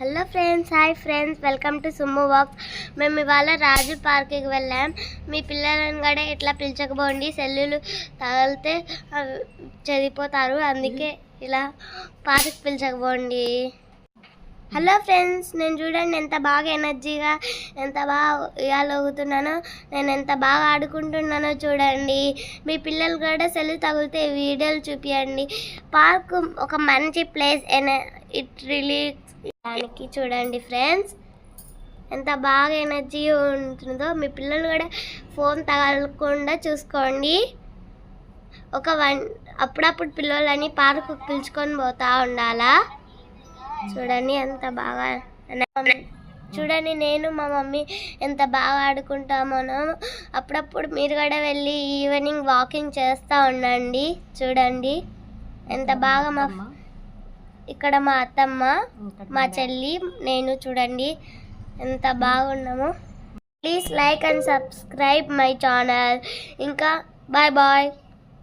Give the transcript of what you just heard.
Hello friends hi friends welcome to Summu వాక్. మేము ఇవాళ రాజు పార్క్కి వెళ్ళాం. మీ పిల్లలను కూడా ఇట్లా పిలిచకపోండి సెల్లులు తగిలితే చదిపోతారు అందుకే ఇలా పార్క్ పిలిచకపోండి. హలో ఫ్రెండ్స్ నేను చూడండి ఎంత బాగా ఎనర్జీగా ఎంత బాగా ఇవ్వగలుగుతున్నానో నేను ఎంత బాగా ఆడుకుంటున్నానో చూడండి. మీ పిల్లలు కూడా సెల్ తగిలితే వీడియోలు చూపించండి పార్క్ ఒక మంచి ప్లేస్ ఎన ఇట్ రిలీక్స్ దానికి చూడండి ఫ్రెండ్స్. ఎంత బాగా ఎనర్జీ ఉంటుందో. మీ పిల్లలు కూడా ఫోన్ తగలకుండా చూసుకోండి. ఒక వన్ అప్పుడప్పుడు పిల్లలని పార్కు పిలుచుకొని పోతా ఉండాలా? చూడండి ఎంత బాగా చూడండి నేను మా మమ్మీ ఎంత బాగా ఆడుకుంటామోనో అప్పుడప్పుడు మీరు కూడా వెళ్ళి ఈవినింగ్ వాకింగ్ చేస్తూ ఉండండి. చూడండి. ఎంత బాగా మా ఇక్కడ మా అత్తమ్మ మా చెల్లి నేను చూడండి ఎంత బాగున్నాము. Please like and subscribe my channel ఇంకా బాయ్ బాయ్